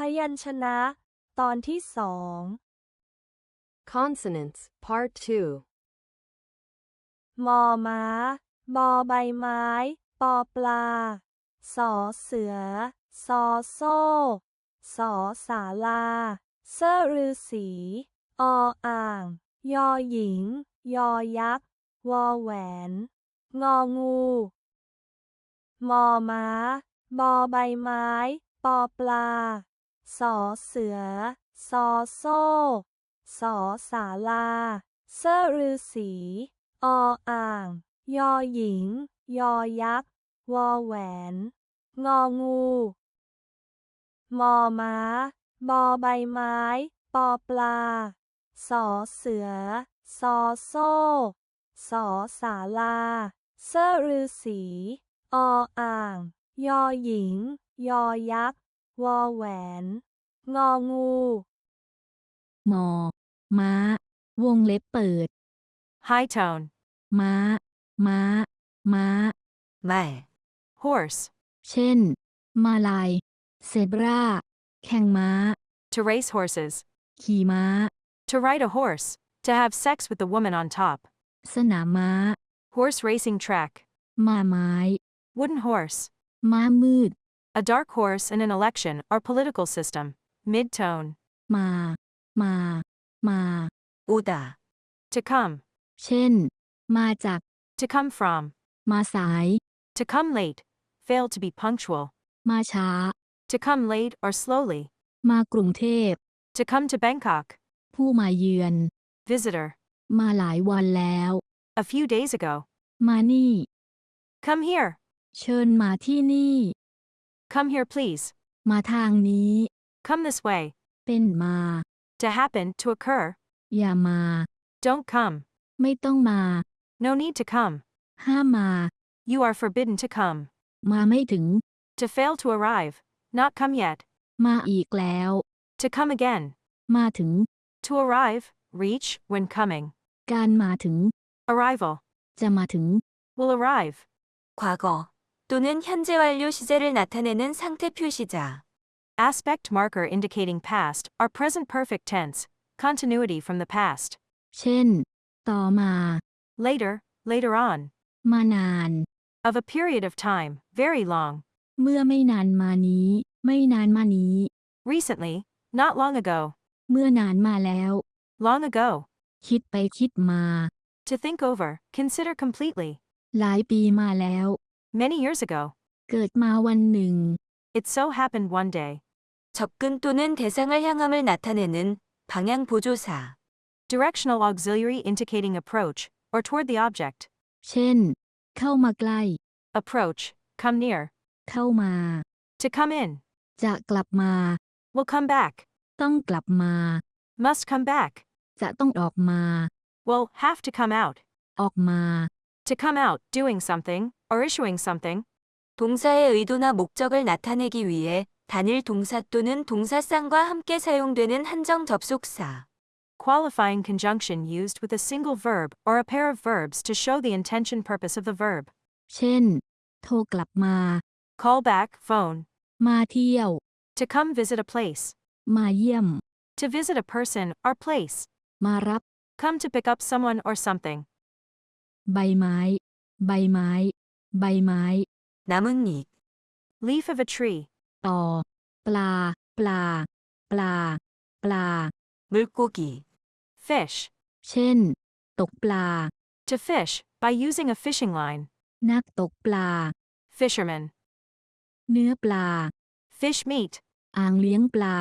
พยัญชนะ ตอนที่สอง Consonants, Part 2. มอม้า บอใบไม้ ปอปลา สอเสือ ซอโซ่ สอสาลาเซอรือสีออ่าง ยอหญิง ยอยักษ์ วอแหวน งองู มอม้า บอใบไม้ ปอปลา สอเสือซอโซ่ สอสาลาเซอรือสีออ่าง ยอหญิง ยอยักษ์ วอแหวน งองู มอม้า บอใบไม้ ปอปลา สอเสือซอโซ่ สอสาลาเซอรือสีออ่าง ยอหญิง ยอยักษ์ วอแหวน งองู มอ ม้า วงเล็บเปิด High tone. ม้า ม้า ม้า 말, Horse. เช่น มาลาย เซบรา แข่งม้า To race horses. ขี่ม้า To ride a horse. To have sex with the woman on top. สนามม้า Horse racing track. ม้าไม้ Wooden horse. ม้ามืด A dark horse in an election or political system. Mid tone. มา มา มา 오다, To come. เช่น มาจาก To come from. มาสาย To come late. Fail to be punctual. มาช้า To come late or slowly. มากรุงเทพ To come to Bangkok. ผู้มาเยือน Visitor. มาหลายวันแล้ว A few days ago. มานี่ Come here. เชิญมาที่นี่ Come here, please. มาทางนี้ Come this way. เป็นมา To happen, to occur. อย่ามา Don't come. ไม่ต้องมา No need to come. ห้ามมา You are forbidden to come. มาไม่ถึง To fail to arrive. Not come yet. มาอีกแล้ว To come again. มาถึง To arrive. Reach when coming. การมาถึง Arrival. จะมาถึง Will arrive. 과거 또는 현재 완료 시제를 나타내는 상태 표시자. Aspect marker indicating past or present perfect tense. Continuity from the past. เช่น ต่อมา Later. Later on. มานาน Of a period of time. Very long. เมื่อไม่นานมานี้ ไม่นานมานี้ Recently. Not long ago. เมื่อนานมาแล้ว Long ago. คิดไปคิดมา To think over. Consider completely. หลายปีมาแล้ว Many years ago. เกิดมาวันหนึ่ง It so happened one day. 접근 또는 대상을 향함을 나타내는 방향 보조사. Directional auxiliary indicating approach, or toward the object. เช่น เข้ามาใกล้ Approach, come near. เข้ามา To come in. จะกลับมา Will come back. ต้องกลับมา Must come back. จะต้องออกมา Will have to come out. ออกมา To come out, doing something, or issuing something. 동사의 의도나 목적을 나타내기 위해 단일 동사 또는 동사쌍과 함께 사용되는 한정 접속사. Qualifying conjunction used with a single verb or a pair of verbs to show the intention purpose of the verb. เช่น โทรกลับมา Call back, phone. มาเที่ยว To come visit a place. มาเยี่ยม To visit a person or place. มารับ Come to pick up someone or something. ใบไม้ ใบไม้ ใบไม้ น้ำมึนหนี leaf of a tree ต่อ ปลา ปลา ปลา ปลา มือกุกี fish เช่น ตกปลา to fish by using a fishing line นักตกปลา fisherman เนื้อปลา fish meat อ่างเลี้ยงปลา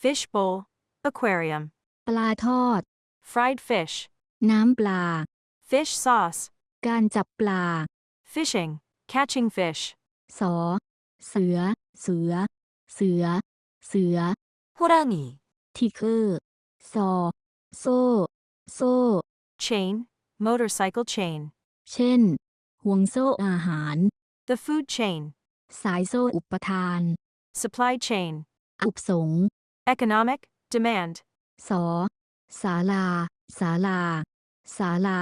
fish bowl aquarium ปลาทอด fried fish น้ำปลา Fish sauce. การจับปลา Fishing. Catching fish. สอ เสือ เสือ เสือ เสือ 호랑이, ทิกเกอร์ซอ โซ่ โซ่ Chain. Motorcycle chain. เช่น ห่วงโซ่อาหาร The food chain. สายโซ่อุปทาน Supply chain. อุปสงค์ Economic. Demand. สอ ศาลา ศาลา ศาลา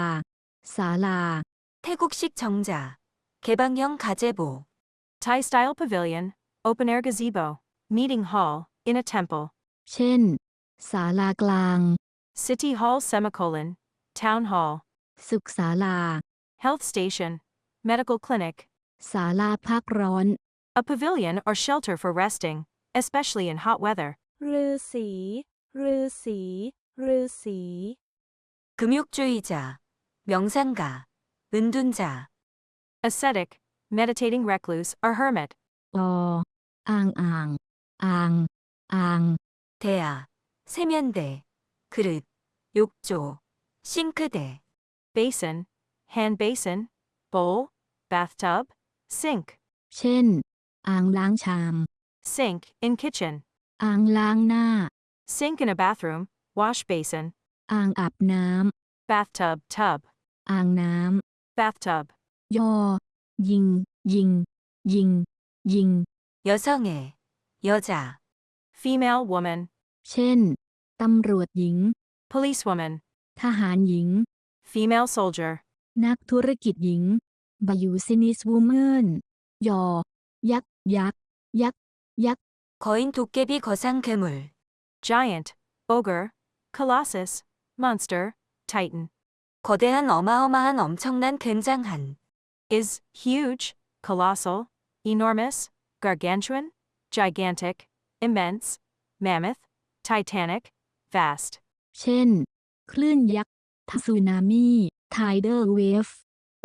ศาลา 태국식 정자, 개방형 가제보. Thai style pavilion. Open air gazebo. Meeting hall. in a temple. เช่น ศาลากลาง City Hall semicolon, Town Hall, สุขศาลา Health Station, Medical Clinic, ศาลาพักร้อน a pavilion or shelter for resting, especially in hot weather. ฤาษีฤาษีฤาษี 금욕주의자, 명상가, 은둔자, Ascetic, meditating recluse or hermit. ออ่างอ่าง อ่าง อ่าง 대야, 세면대, 그릇, 욕조, 싱크대, Basin, hand basin, bowl, bathtub, sink. เช่น อ่างล้างชาม Sink in kitchen. อ่างล้างหน้า Sink in a bathroom, wash basin, อ่างอาบน้ bathtub, tub, ำ อ่างน้ bathtub. ำ ยอ ยิง ยิง ยิง ยิง 여성애, 여자, Female woman, เช่น ตำรวจหญิง policewoman, ทหารหญิง female soldier, นักธุรกิจหญิง บายูซินิสวูเมนยอ ยักษ์ยักษ์ยักษ์ยักษ์ 거인 도깨비 거상 괴물, giant, ogre, colossus, monster, titan. 거대한 어마어마한 엄청난 굉장한, Is huge, colossal, enormous, gargantuan, gigantic, immense, mammoth, titanic, vast. เช่น คลื่นยักษ์ทสึนามิไทเดอร์เวฟ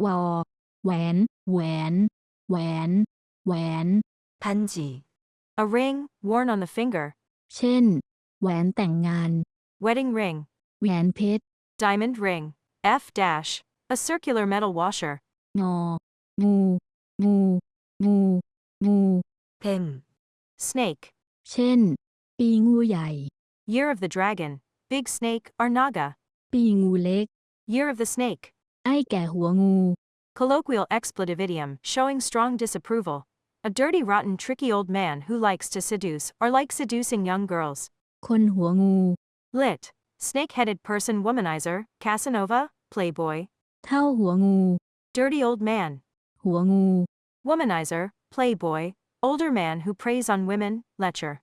วอแหวน แหวน แหวน แหวน 반지, A ring worn on the finger, เช่น แหวนแต่งงาน wedding ring, แหวนเพชร diamond ring, F dash, a circular metal washer, งอ งู งู งู งู 뱀, snake, เช่น ปีงูใหญ่ year of the dragon, big snake or naga, ปีงูเล็ก year of the snake. ไอ้แก่หัวงู Colloquial expletive idiom showing strong disapproval. A dirty, rotten, tricky old man who likes to seduce or likes seducing young girls. คนหัวงู Lit. Snake headed person womanizer, Casanova, Playboy. เท่าหัวงู Dirty old man. หัวงู Womanizer, Playboy. Older man who preys on women, Lecher.